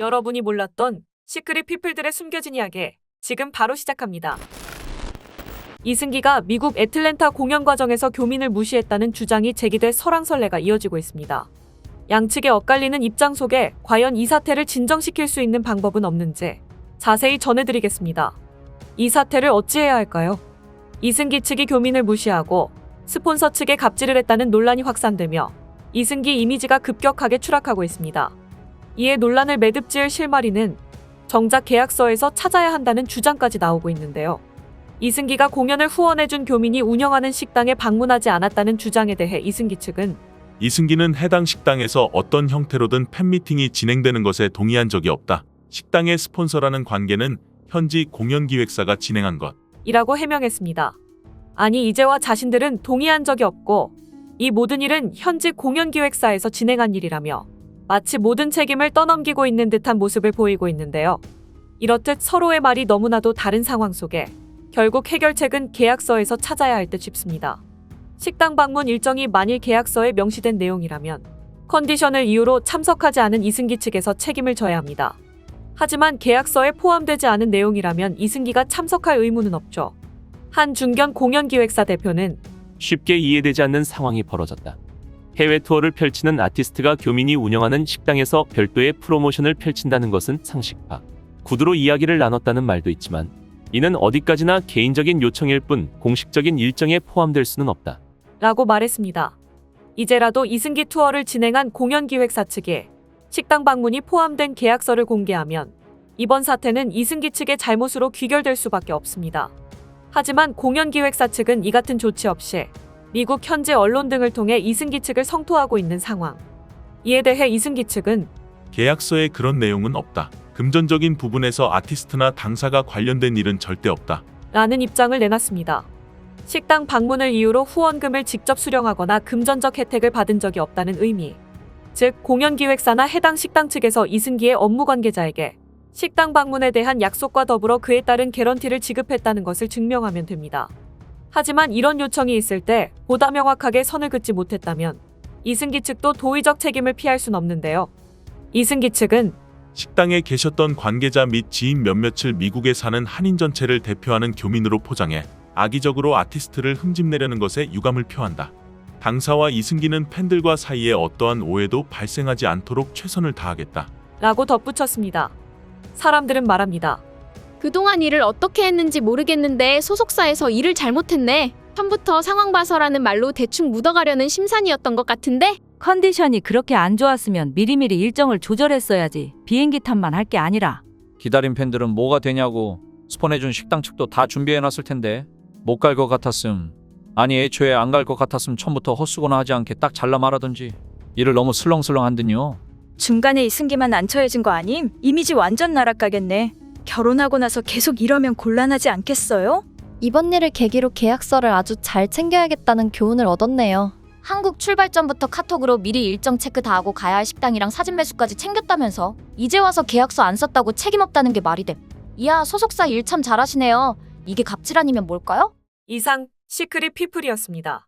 여러분이 몰랐던 시크릿 피플들의 숨겨진 이야기 지금 바로 시작합니다. 이승기가 미국 애틀랜타 공연 과정에서 교민을 무시했다는 주장이 제기돼 설왕설래가 이어지고 있습니다. 양측의 엇갈리는 입장 속에 과연 이 사태를 진정시킬 수 있는 방법은 없는지 자세히 전해드리겠습니다. 이 사태를 어찌해야 할까요? 이승기 측이 교민을 무시하고 스폰서 측에 갑질을 했다는 논란이 확산되며 이승기 이미지가 급격하게 추락하고 있습니다. 이에 논란을 매듭지을 실마리는 정작 계약서에서 찾아야 한다는 주장까지 나오고 있는데요. 이승기가 공연을 후원해준 교민이 운영하는 식당에 방문하지 않았다는 주장에 대해 이승기 측은 이승기는 해당 식당에서 어떤 형태로든 팬미팅이 진행되는 것에 동의한 적이 없다. 식당의 스폰서라는 관계는 현지 공연기획사가 진행한 것. 이라고 해명했습니다. 아니 이제와 자신들은 동의한 적이 없고 이 모든 일은 현지 공연기획사에서 진행한 일이라며 마치 모든 책임을 떠넘기고 있는 듯한 모습을 보이고 있는데요. 이렇듯 서로의 말이 너무나도 다른 상황 속에 결국 해결책은 계약서에서 찾아야 할 듯 싶습니다. 식당 방문 일정이 만일 계약서에 명시된 내용이라면 컨디션을 이유로 참석하지 않은 이승기 측에서 책임을 져야 합니다. 하지만 계약서에 포함되지 않은 내용이라면 이승기가 참석할 의무는 없죠. 한 중견 공연기획사 대표는 쉽게 이해되지 않는 상황이 벌어졌다. 해외 투어를 펼치는 아티스트가 교민이 운영하는 식당에서 별도의 프로모션을 펼친다는 것은 상식 밖. 구두로 이야기를 나눴다는 말도 있지만 이는 어디까지나 개인적인 요청일 뿐 공식적인 일정에 포함될 수는 없다. 라고 말했습니다. 이제라도 이승기 투어를 진행한 공연기획사 측에 식당 방문이 포함된 계약서를 공개하면 이번 사태는 이승기 측의 잘못으로 귀결될 수밖에 없습니다. 하지만 공연기획사 측은 이 같은 조치 없이 미국 현지 언론 등을 통해 이승기 측을 성토하고 있는 상황. 이에 대해 이승기 측은 계약서에 그런 내용은 없다. 금전적인 부분에서 아티스트나 당사가 관련된 일은 절대 없다. 라는 입장을 내놨습니다. 식당 방문을 이유로 후원금을 직접 수령하거나 금전적 혜택을 받은 적이 없다는 의미. 즉, 공연기획사나 해당 식당 측에서 이승기의 업무 관계자에게 식당 방문에 대한 약속과 더불어 그에 따른 개런티를 지급했다는 것을 증명하면 됩니다. 하지만 이런 요청이 있을 때 보다 명확하게 선을 긋지 못했다면 이승기 측도 도의적 책임을 피할 순 없는데요. 이승기 측은 식당에 계셨던 관계자 및 지인 몇몇을 미국에 사는 한인 전체를 대표하는 교민으로 포장해 악의적으로 아티스트를 흠집내려는 것에 유감을 표한다. 당사와 이승기는 팬들과 사이에 어떠한 오해도 발생하지 않도록 최선을 다하겠다. 라고 덧붙였습니다. 사람들은 말합니다. 그동안 일을 어떻게 했는지 모르겠는데 소속사에서 일을 잘못했네. 처음부터 상황 봐서라는 말로 대충 묻어가려는 심산이었던 것 같은데 컨디션이 그렇게 안 좋았으면 미리미리 일정을 조절했어야지. 비행기 탓만 할 게 아니라. 기다린 팬들은 뭐가 되냐고 스폰해준 식당 측도 다 준비해놨을 텐데 못 갈 것 같았음 아니 애초에 안 갈 것 같았음 처음부터 헛수고나 하지 않게 딱 잘라 말하던지 일을 너무 슬렁슬렁 한듯요 중간에 이승기만 안 처해진 거 아님? 이미지 완전 나락가겠네. 결혼하고 나서 계속 이러면 곤란하지 않겠어요? 이번 일을 계기로 계약서를 아주 잘 챙겨야겠다는 교훈을 얻었네요. 한국 출발 전부터 카톡으로 미리 일정 체크 다 하고 가야 할 식당이랑 사진 매수까지 챙겼다면서 이제 와서 계약서 안 썼다고 책임 없다는 게 말이 돼. 이야 소속사 일 참 잘하시네요. 이게 갑질 아니면 뭘까요? 이상 시크릿 피플이었습니다.